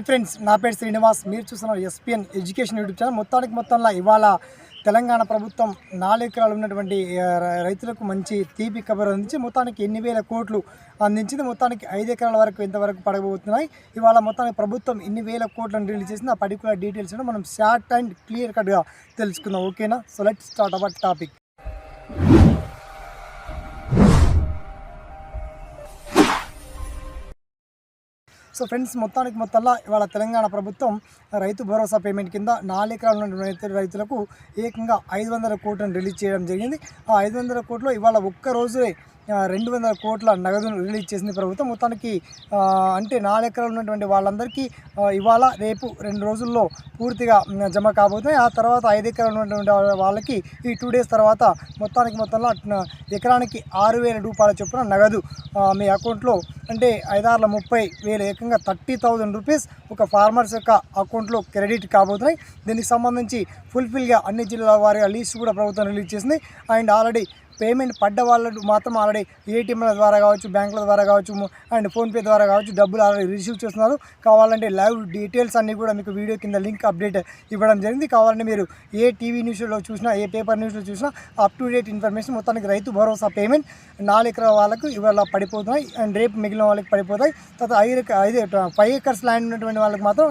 Hi friends నా పేరు శ్రీనివాస్. మీరు చూస్తున్నారు ఎస్పిఎన్ ఎడ్యుకేషన్ యూట్యూబ్ ఛానల్. మొత్తానికి మొత్తంలో ఇవాళ తెలంగాణ ప్రభుత్వం నాలుగు ఎకరాలు ఉన్నటువంటి రైతులకు మంచి తీపి కబర్ అందించి మొత్తానికి ఎన్ని వేల కోట్లు అందించింది. మొత్తానికి ఐదు ఎకరాల వరకు ఇంతవరకు పడబోతున్నాయి. ఇవాళ మొత్తానికి ప్రభుత్వం ఎన్ని వేల కోట్లను రిలీజ్ చేసింది. ఆ పర్టికులర్ డీటెయిల్స్ మనం షార్ట్ అండ్ క్లియర్ కట్గా తెలుసుకుందాం. ఓకేనా? So let start our topic so friends మొత్తానికి మొత్తంలో ఇవాళ తెలంగాణ ప్రభుత్వం రైతు భరోసా పేమెంట్ కింద నాలుగు ఎకరాల ఉన్న రైతులకు ఏకంగా ఐదు వందల కోట్లను రిలీజ్ చేయడం జరిగింది. ఆ ఐదు వందల కోట్లు ఇవాళ ఒక్క రోజే రెండు వందల కోట్ల నగదును రిలీజ్ చేసింది ప్రభుత్వం. మొత్తానికి అంటే నాలుగు ఎకరాలు ఉన్నటువంటి వాళ్ళందరికీ ఇవాళ రేపు రెండు రోజుల్లో పూర్తిగా జమ కాబోతున్నాయి. ఆ తర్వాత ఐదు ఎకరాలు ఉన్నటువంటి వాళ్ళ- వాళ్ళకి ఈ టూ డేస్ తర్వాత మొత్తానికి మొత్తంలో ఎకరానికి ఆరు వేల రూపాయల చొప్పున నగదు మీ అకౌంట్లో అంటే ఐదారుల ముప్పై వేలు ఏకంగా థర్టీ థౌజండ్ రూపీస్ ఒక ఫార్మర్స్ యొక్క అకౌంట్లో క్రెడిట్ కాబోతున్నాయి. దీనికి సంబంధించి ఫుల్ఫిల్గా అన్ని జిల్లాల వారిగా లీస్ట్ కూడా ప్రభుత్వం రిలీజ్ చేసింది. అండ్ ఆల్రెడీ పేమెంట్ పడ్డ వాళ్ళు మాత్రం ఆల్రెడీ ఏటీఎంల ద్వారా కావచ్చు బ్యాంకుల ద్వారా కావచ్చు అండ్ ఫోన్పే ద్వారా కావచ్చు డబ్బులు ఆల్రెడీ రిసీవ్ చేస్తున్నారు. కావాలంటే లైవ్ డీటెయిల్స్ అన్నీ కూడా మీకు వీడియో కింద లింక్ అప్డేట్ ఇవ్వడం జరిగింది. కావాలంటే మీరు ఏ టీవీ న్యూస్లో చూసినా ఏ పేపర్ న్యూస్లో చూసినా అప్ టు డేట్ ఇన్ఫర్మేషన్ మొత్తానికి రైతు భరోసా పేమెంట్ నాలుగు ఎకరాల వాళ్ళకు ఇవాళ పడిపోతున్నాయి. అండ్ రేపు మిగిలిన వాళ్ళకి పడిపోతాయి. తర్వాత ఐదు ఐదు ఫైవ్ ఎకర్స్ ల్యాండ్ ఉన్నటువంటి వాళ్ళకి మాత్రం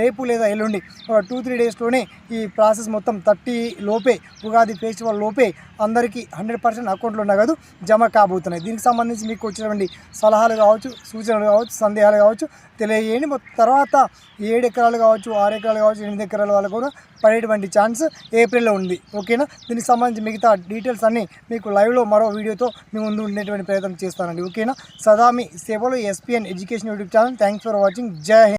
రేపు లేదా ఎల్లుండి టూ త్రీ డేస్లోనే ఈ ప్రాసెస్ మొత్తం థర్టీ లోపే ఉగాది ఫెస్టివల్ లోపే అందరికీ హండ్రెడ్ పర్సెంట్ అకౌంట్లో నగదు జమ కాబోతున్నాయి. దీనికి సంబంధించి మీకు వచ్చినటువంటి సలహాలు కావచ్చు సూచనలు కావచ్చు సందేహాలు కావచ్చు తెలియజేయండి. తర్వాత ఏడు ఎకరాలు కావచ్చు ఆరు ఎకరాలు కావచ్చు ఎనిమిది ఎకరాల వాళ్ళు కూడా పడేటువంటి ఛాన్స్ ఏప్రిల్లో ఉంది. ఓకేనా? దీనికి సంబంధించి మిగతా డీటెయిల్స్ అన్నీ మీకు లైవ్లో మరో వీడియోతో మీ ముందు ఉండేటువంటి ప్రయత్నం చేస్తానండి. ఓకేనా? సదా మీ సేవలో SPN education YouTube channel. Thanks for watching. జై హింద్.